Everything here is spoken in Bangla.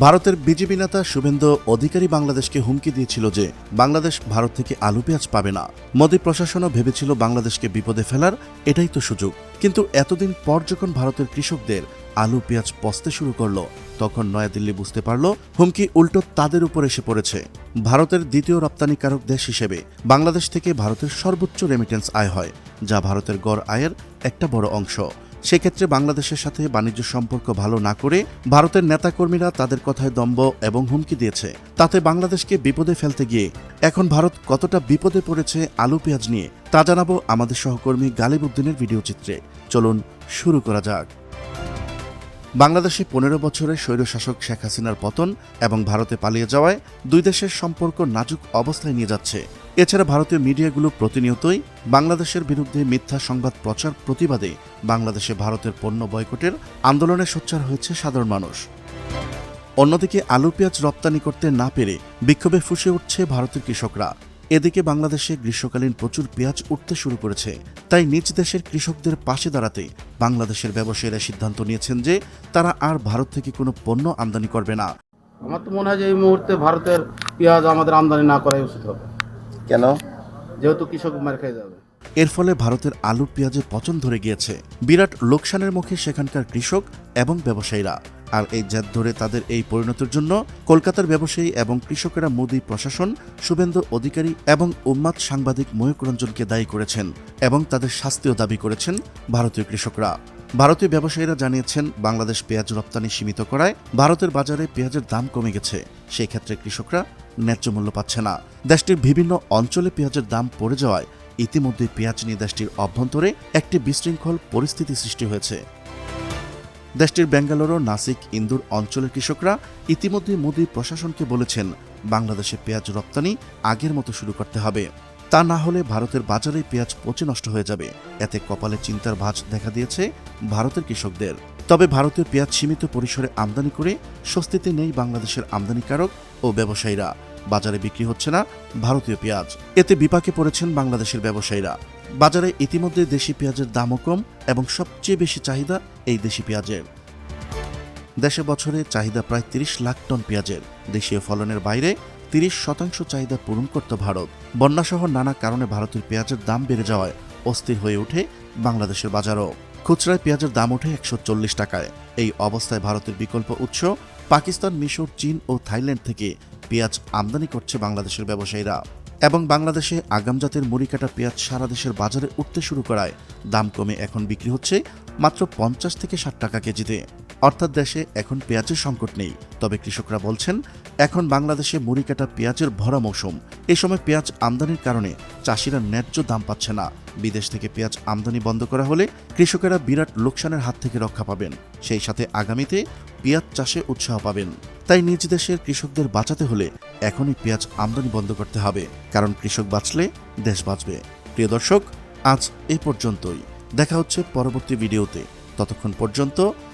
ভারতের বিজেপি নেতা শুভেন্দু অধিকারী বাংলাদেশকে হুমকি দিয়েছিল যে বাংলাদেশ ভারত থেকে আলু পেঁয়াজ পাবে না। মোদী প্রশাসনও ভেবেছিল বাংলাদেশকে বিপদে ফেলার এটাই তো সুযোগ। কিন্তু এতদিন পর যখন ভারতের কৃষকদের আলু পেঁয়াজ পচতে শুরু করল, তখন নয়াদিল্লি বুঝতে পারল হুমকি উল্টো তাদের উপর এসে পড়েছে। ভারতের দ্বিতীয় রপ্তানিকারক দেশ হিসেবে বাংলাদেশ থেকে ভারতের সর্বোচ্চ রেমিটেন্স আয় হয়, যা ভারতের গড় আয়ের একটা বড় অংশ। সেক্ষেত্রে বাংলাদেশের সাথে বাণিজ্য সম্পর্ক ভালো না করে ভারতের নেতাকর্মীরা তাদের কথায় দম্ব এবং হুমকি দিয়েছে। তাতে বাংলাদেশকে বিপদে ফেলতে গিয়ে এখন ভারত কতটা বিপদে পড়েছে আলু পেঁয়াজ নিয়ে, তা জানাব আমাদের সহকর্মী গালিব উদ্দিনের ভিডিও চিত্রে। চলুন শুরু করা যাক। বাংলাদেশে পনেরো বছরের স্বৈরশাসক শেখ হাসিনার পতন এবং ভারতে পালিয়ে যাওয়ায় দুই দেশের সম্পর্ক নাজুক অবস্থায় নিয়ে যাচ্ছে। এছাড়া ভারতীয় মিডিয়াগুলো প্রতিনিয়তই বাংলাদেশের বিরুদ্ধে মিথ্যা সংবাদ প্রচার প্রতিবাদে বাংলাদেশে ভারতের পণ্য বয়কটের আন্দোলনে সোচ্চার হয়েছে সাধারণ মানুষ। অন্যদিকে আলু পেঁয়াজ রপ্তানি করতে না পেরে বিক্ষোভে ফুসে উঠছে ভারতের কৃষকরা। এদিকে বাংলাদেশে গ্রীষ্মকালীন প্রচুর পেঁয়াজ উঠতে শুরু করেছে। তাই নিজ দেশের কৃষকদের পাশে দাঁড়াতে বাংলাদেশের ব্যবসায়ীরা সিদ্ধান্ত নিয়েছেন যে তারা আর ভারত থেকে কোনো পণ্য আমদানি করবে না। আমার তো মনে হয় যে এই মুহূর্তে ভারতের পেঁয়াজ আমাদের আমদানি না করাই উচিত হবে। কেন? যেহেতু কৃষক মার খেয়ে যাবে এর ফলে ভারতের আলু পেঁয়াজের পচন ধরে গিয়েছে। বিরাট লোকসানের মুখে সেখানকার কৃষক এবং ব্যবসায়ীরা। আর এই জেদ ধরে তাদের এই পরিণতির জন্য কলকাতার ব্যবসায়ী এবং কৃষকেরা মোদী প্রশাসন শুভেন্দু অধিকারী এবং উম্মাদ সাংবাদিক ময়ূক রঞ্জনকে দায়ী করেছেন এবং তাদের শাস্তিও দাবি করেছেন ভারতীয় কৃষকরা। ভারতীয় ব্যবসায়ীরা জানিয়েছেন বাংলাদেশ পেঁয়াজ রপ্তানি সীমিত করায় ভারতের বাজারে পেঁয়াজের দাম কমে গেছে। সেই ক্ষেত্রে কৃষকরা ন্যায্য মূল্য পাচ্ছে না। দেশটির বিভিন্ন অঞ্চলে পেঁয়াজের দাম পড়ে যাওয়ায় ইতিমধ্যে পেঁয়াজ নিয়ে দেশটির অভ্যন্তরে একটি বিশৃঙ্খল পরিস্থিতি সৃষ্টি হয়েছে। দেশটির বেঙ্গালুরু নাসিক ইন্দুর অঞ্চলের কৃষকরা ইতিমধ্যে মোদী প্রশাসনকে বলেছেন, বাংলাদেশে পেঁয়াজ রপ্তানি আগের মতো শুরু করতে হবে। তা না হলে ভারতের বাজারে পেঁয়াজ পচে নষ্ট হয়ে যাবে। এতে কপালে চিন্তার ভাঁজ দেখা দিয়েছে ভারতের কৃষকদের। তবে ভারতীয় পেঁয়াজ সীমিত পরিসরে আমদানি করে স্বস্তিতে নেই বাংলাদেশের আমদানিকারক ও ব্যবসায়ীরা। বাজারে বিক্রি হচ্ছে না ভারতীয় পেঁয়াজ। এতে বিপাকে পড়েছেন বাংলাদেশের ব্যবসায়ীরা। বাজারে ইতিমধ্যে দেশি পেঁয়াজের দামও কম এবং সবচেয়ে বেশি চাহিদা এই দেশি পেঁয়াজের। দেশে বছরে চাহিদা প্রায় তিরিশ লাখ টন পেঁয়াজের। দেশীয় ফলনের বাইরে তিরিশ শতাংশ চাহিদা পূরণ করত ভারত। বন্যাসহ নানা কারণে ভারতের পেঁয়াজের দাম বেড়ে যাওয়ায় অস্থির হয়ে ওঠে বাংলাদেশের বাজারও। খুচরায় পেঁয়াজের দাম ওঠে একশো চল্লিশ টাকায়। এই অবস্থায় ভারতের বিকল্প উৎস পাকিস্তান, মিশর, চীন ও থাইল্যান্ড থেকে পেঁয়াজ আমদানি করছে বাংলাদেশের ব্যবসায়ীরা এবং বাংলাদেশে আগাম জাতের মুড়ি কাটা পেঁয়াজ সারা দেশের বাজারে উঠতে শুরু করায়। দাম কমে এখন বিক্রি হচ্ছে মাত্র পঞ্চাশ থেকে ষাট টাকা কেজিতে। অর্থাৎ দেশে এখন পেঁয়াজের সংকট নেই। তবে কৃষকরা বলছেন, এখন বাংলাদেশে মুড়ি কাটা পেঁয়াজের ভরা মৌসুম। এই সময় পেঁয়াজ আমদানির কারণে চাষিরা ন্যায্য দাম পাচ্ছে না। বিদেশ থেকে পেঁয়াজ আমদানি বন্ধ করা হলে কৃষকেরা বিরাট লোকসানের হাত থেকে রক্ষা পাবেন। সেই সাথে আগামীতে পেঁয়াজ চাষে উৎসাহ পাবেন। তাই নিজ দেশের কৃষকদের বাঁচাতে হলে এখনই পেঁয়াজ আমদানি বন্ধ করতে হবে। কারণ কৃষক বাঁচলে দেশ বাঁচবে। প্রিয় দর্শক, আজ এ পর্যন্তই। দেখা হচ্ছে পরবর্তী ভিডিওতে। ততক্ষণ পর্যন্ত